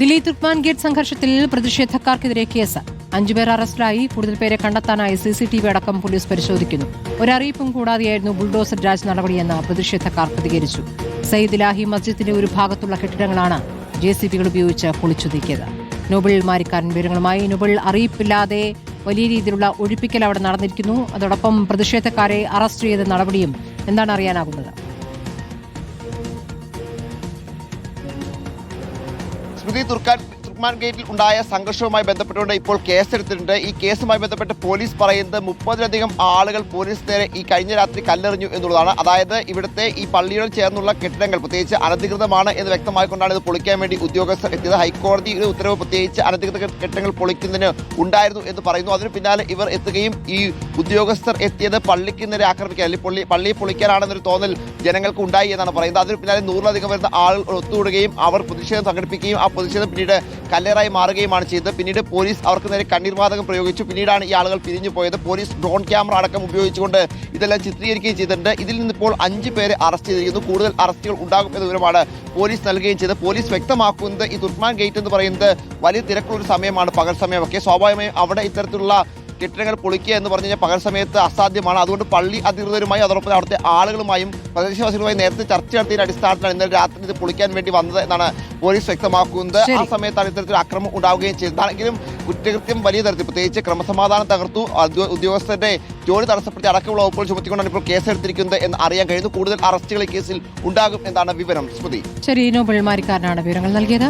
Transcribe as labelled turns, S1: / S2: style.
S1: Delhi തുർക്മാൻ gate സംഘർഷത്തിൽ പ്രതിഷേധക്കാർക്കെതിരെ case. അഞ്ചുപേർ അറസ്റ്റിലായി. കൂടുതൽ പേരെ കണ്ടെത്താനായി സി സി ടി വി അടക്കം പോലീസ് പരിശോധിക്കുന്നു. ഒരറിയിപ്പും കൂടാതെയായിരുന്നു ബുൾഡോസർ രാജ് നടപടിയെന്ന് പ്രതിഷേധക്കാർ പ്രതികരിച്ചു. സയ്യിദ് ലാഹി മസ്ജിദിന്റെ ഒരു ഭാഗത്തുള്ള കെട്ടിടങ്ങളാണ് ജെ സി ബികൾ ഉപയോഗിച്ച് പൊളിച്ചു നീക്കിയത് നോബിൾ മാരിക്കാരൻ വിവരങ്ങളുമായി. നോബിൾ അറിയിപ്പില്ലാതെ വലിയ രീതിയിലുള്ള ഒഴിപ്പിക്കൽ അവിടെ നടന്നിരിക്കുന്നു. അതോടൊപ്പം പ്രതിഷേധക്കാരെ അറസ്റ്റ് ചെയ്ത നടപടിയും എന്താണ് അറിയാനാകുന്നത്?
S2: സ്മൃതി തുർക്കാൻ തുർക്മാൻ ഗേറ്റിൽ ഉണ്ടായ സംഘർഷവുമായി ബന്ധപ്പെട്ടുകൊണ്ട് ഇപ്പോൾ കേസെടുത്തിട്ടുണ്ട്. ഈ കേസുമായി ബന്ധപ്പെട്ട് പോലീസ് പറയുന്നത് മുപ്പതിലധികം ആളുകൾ പോലീസ് നേരെ ഈ കഴിഞ്ഞ രാത്രി കല്ലെറിഞ്ഞു എന്നുള്ളതാണ്. അതായത് ഇവിടുത്തെ ഈ പള്ളിയോട് ചേർന്നുള്ള കെട്ടിടങ്ങൾ പ്രത്യേകിച്ച് അനധികൃതമാണ് എന്ന് വ്യക്തമായിക്കൊണ്ടാണ് ഇത് പൊളിക്കാൻ വേണ്ടി ഉദ്യോഗസ്ഥർ എത്തിയത്. ഹൈക്കോടതിയുടെ ഉത്തരവ് പ്രത്യേകിച്ച് അനധികൃത കെട്ടിടങ്ങൾ പൊളിക്കുന്നതിന് ഉണ്ടായിരുന്നു എന്ന് പറയുന്നു. അതിന് പിന്നാലെ ഇവർ എത്തുകയും ഈ ഉദ്യോഗസ്ഥർ എത്തിയത് പള്ളിക്ക് നേരെ ആക്രമിക്കാൻ അല്ലെങ്കിൽ പള്ളി പൊളിക്കാനാണെന്നൊരു തോന്നൽ ജനങ്ങൾക്ക് ഉണ്ടായി എന്നാണ് പറയുന്നത്. അതിന് പിന്നാലെ നൂറിലധികം വരുന്ന ആളുകൾ ഒത്തുകൂടുകയും അവർ പ്രതിഷേധം സംഘടിപ്പിക്കുകയും ആ പ്രതിഷേധം പിന്നീട് കല്ലേറായി മാറുകയുമാണ് ചെയ്തത്. പിന്നീട് പോലീസ് അവർക്ക് നേരെ കണ്ണീർവാതകം പ്രയോഗിച്ചു. പിന്നീടാണ് ഈ ആളുകൾ പിരിഞ്ഞു പോയത്. പോലീസ് ഡ്രോൺ ക്യാമറ അടക്കം ഉപയോഗിച്ചുകൊണ്ട് ഇതെല്ലാം ചിത്രീകരിക്കുകയും ചെയ്തിട്ടുണ്ട്. ഇതിൽ നിന്നിപ്പോൾ അഞ്ച് പേരെ അറസ്റ്റ് ചെയ്തിരിക്കുന്നു. കൂടുതൽ അറസ്റ്റുകൾ ഉണ്ടാകും എന്ന വിവരമാണ് പോലീസ് നൽകുകയും ചെയ്തത്. പോലീസ് വ്യക്തമാക്കുന്നത് ഈ തുർക്മാൻ ഗേറ്റ് എന്ന് പറയുന്നത് വലിയ തിരക്കുള്ള ഒരു സമയമാണ് പകൽ സമയമൊക്കെ. സ്വാഭാവികമായും അവിടെ ഇത്തരത്തിലുള്ള കെട്ടിടങ്ങൾ പൊളിക്കുക എന്ന് പറഞ്ഞു കഴിഞ്ഞാൽ പകൽ സമയത്ത് അസാധ്യമാണ്. അതുകൊണ്ട് പള്ളി അധികൃതരുമായി അതോടൊപ്പം അവിടുത്തെ ആളുകളുമായും പ്രദേശവാസികളുമായി നേരത്തെ ചർച്ച നടത്തിയതിന്റെ അടിസ്ഥാനത്തിലാണ് ഇന്നലെ രാത്രി ഇത് പൊളിക്കാൻ വേണ്ടി വന്നത് എന്നാണ് പോലീസ് വ്യക്തമാക്കുന്നത്. ആ സമയത്താണ് ഇത്തരത്തിൽ അക്രമം ഉണ്ടാവുകയും ചെയ്തതാണെങ്കിലും കുറ്റകൃത്യം വലിയ തരത്തിൽ പ്രത്യേകിച്ച് ക്രമസമാധാനം തകർത്തു. ഉദ്യോഗസ്ഥരുടെ ജോലി തടസ്സപ്പെടുത്തി അടക്കമുള്ള വകുപ്പുകൾ ചുമത്തിക്കൊണ്ടാണ് ഇപ്പോൾ കേസെടുത്തിരിക്കുന്നത് എന്ന് അറിയാൻ കഴിയുന്നു. കൂടുതൽ അറസ്റ്റുകൾ ഈ കേസിൽ ഉണ്ടാകും എന്നാണ് വിവരം. സ്മൃതി.
S1: ശരി നോബിൾ മാരിക്കാരനാണ് വിവരങ്ങൾ നൽകിയത്.